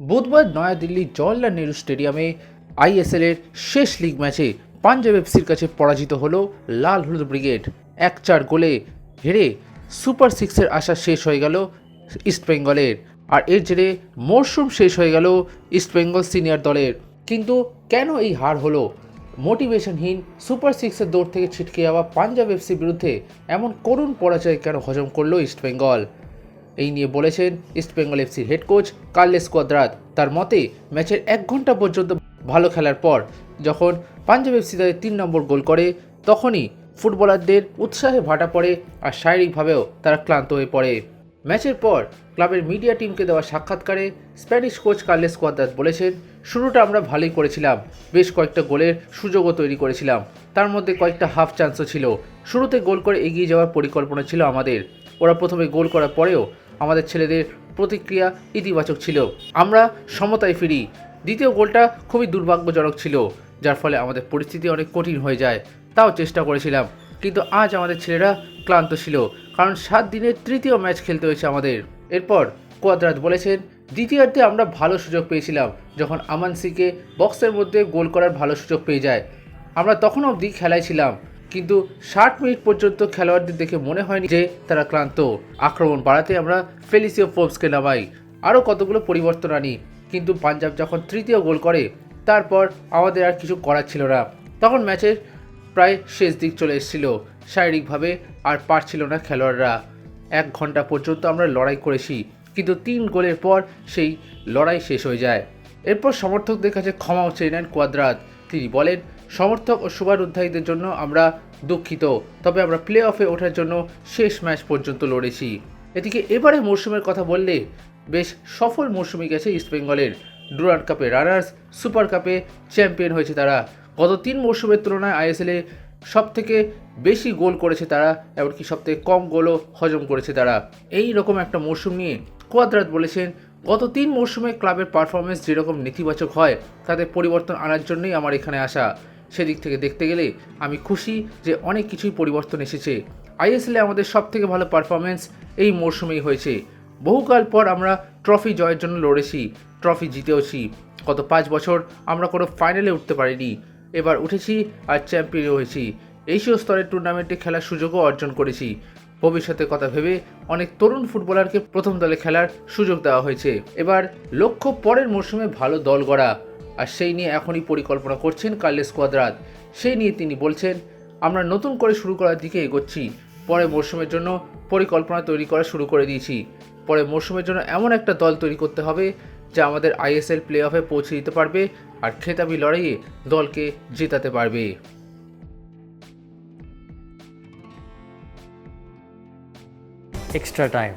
বুধবার নয়াদিল্লির জওয়াহরলাল নেহরু স্টেডিয়ামে আইএসএল এর শেষ লিগ ম্যাচে পাঞ্জাব এফসির কাছে পরাজিত হলো লাল হলুদ ব্রিগেড। এক চার গোলে হেরে সুপার সিক্সের আশা শেষ হয়ে গেল ইস্টবেঙ্গলের আর এর জেরে মরশুম শেষ হয়ে গেল ইস্টবেঙ্গল সিনিয়র দলের। কিন্তু কেন এই হার হলো? মোটিভেশনহীন সুপার সিক্সের দৌড় থেকে ছিটকে যাওয়া পাঞ্জাব এফসির বিরুদ্ধে এমন করুণ পরাজয় কেন হজম করল ইস্টবেঙ্গল এই নিয়ে বলেছেন ইস্টবেঙ্গল এফসির হেড কোচ কার্লেস কোয়াদ্রাত। তার মতে, ম্যাচের এক ঘণ্টা পর্যন্ত ভালো খেলার পর যখন পাঞ্জাব এফসি তাদের তিন নম্বর গোল করে, তখনই ফুটবলারদের উৎসাহে ভাটা পড়ে আর শারীরিকভাবেও তারা ক্লান্ত হয়ে পড়ে। ম্যাচের পর ক্লাবের মিডিয়া টিমকে দেওয়া সাক্ষাৎকারে স্প্যানিশ কোচ কার্লেস কোয়াদ্রাত বলেছেন, শুরুটা আমরা ভালোই করেছিলাম। বেশ কয়েকটা গোলের সুযোগও তৈরি করেছিলাম। তার মধ্যে কয়েকটা হাফ চান্সও ছিল। শুরুতে গোল করে এগিয়ে যাওয়ার পরিকল্পনা ছিল আমাদের। ওরা প্রথমে গোল করার পরেও আমাদের ছেলেদের প্রতিক্রিয়া ইতিবাচক ছিল। আমরা সমতায় ফিরি। দ্বিতীয় গোলটা খুবই দুর্ভাগ্যজনক ছিল, যার ফলে আমাদের পরিস্থিতি অনেক কঠিন হয়ে যায়। তাও চেষ্টা করেছিলাম, কিন্তু আজ আমাদের ছেলেরা ক্লান্ত ছিল, কারণ সাত দিনের তৃতীয় ম্যাচ খেলতে হয়েছে আমাদের। এরপর কোয়াদ্রাত বলেছেন, দ্বিতীয়ার্ধে আমরা ভালো সুযোগ পেয়েছিলাম, যখন আমানসিকে বক্সের মধ্যে গোল করার ভালো সুযোগ পেয়ে যায়। আমরা তখন অবধি খেলায় ছিলাম। কিন্তু ষাট মিনিট পর্যন্ত খেলোয়াড়দের দেখে মনে হয়নি যে তারা ক্লান্ত। আক্রমণ বাড়াতে আমরা ফেলিসিও ফোর্বসকে নামাই। আরও কতগুলো পরিবর্তন আনি। কিন্তু পাঞ্জাব যখন তৃতীয় গোল করে, তারপর আমাদের আর কিছু করার ছিল না। তখন ম্যাচের প্রায় শেষ দিক চলে এসেছিল। শারীরিকভাবে আর পারছিল না খেলোয়াড়রা। এক ঘণ্টা পর্যন্ত আমরা লড়াই করেছি, কিন্তু তিন গোলের পর সেই লড়াই শেষ হয়ে যায়। এরপর সমর্থকদের কাছে ক্ষমাও চেয়ে নেন কোয়াদ্রাত। তিনি বলেন সমর্থক ও শুভারুদ্ধায়ীদের জন্য আমরা দুঃখিত। তবে আমরা প্লে অফে ওঠার জন্য শেষ ম্যাচ পর্যন্ত লড়েছি। এদিকে এবারে মরশুমের কথা বললে বেশ সফল মরশুমই গেছে ইস্টবেঙ্গলের ডুরান্ড কাপে রানার্স সুপার কাপে চ্যাম্পিয়ন হয়েছে তারা। গত তিন মরশুমের তুলনায় আইএসএলে সব থেকে বেশি গোল করেছে তারা, এমনকি সব থেকে কম গোলও হজম করেছে তারা। এই রকম একটা মরশুম নিয়ে কোয়াদ্রাত বলেছেন, গত তিন মরশুমে ক্লাবের পারফরমেন্স যেরকম নেতিবাচক হয়, তাতে পরিবর্তন আনার জন্যই আমার এখানে আসা। সেদিক থেকে দেখতে গেলে আমি খুশি যে অনেক কিছুই পরিবর্তন এসেছে। আইএসএলে আমাদের সব থেকে ভালো পারফরমেন্স এই মরশুমেই হয়েছে। বহুকাল পর আমরা ট্রফি জয়ের জন্য লড়েছি ট্রফি জিতেওছি। গত পাঁচ বছর আমরা কোনো ফাইনালে উঠতে পারিনি। এবার উঠেছি আর চ্যাম্পিয়ন হয়েছি। এশীয় স্তরের টুর্নামেন্টে খেলার সুযোগও অর্জন করেছি। ভবিষ্যতের কথা ভেবে অনেক তরুণ ফুটবলারকে প্রথম দলে খেলার সুযোগ দেওয়া হয়েছে। এবার লক্ষ্য পরের মরশুমে ভালো দল গড়া। আর সেই নিয়ে এখনই পরিকল্পনা করছেন কার্লেস কোয়াদ্রাত। সেই নিয়ে তিনি বলছেন, আমরা নতুন করে শুরু করার দিকে এগোচ্ছি। পরে মরশুমের জন্য পরিকল্পনা তৈরি করা শুরু করে দিয়েছি। পরে মরশুমের জন্য এমন একটা দল তৈরি করতে হবে যা আমাদের আইএসএল প্লে অফে পৌঁছে দিতে পারবে আর খেতাবি লড়াইয়ে দলকে জেতাতে পারবে। Extra time.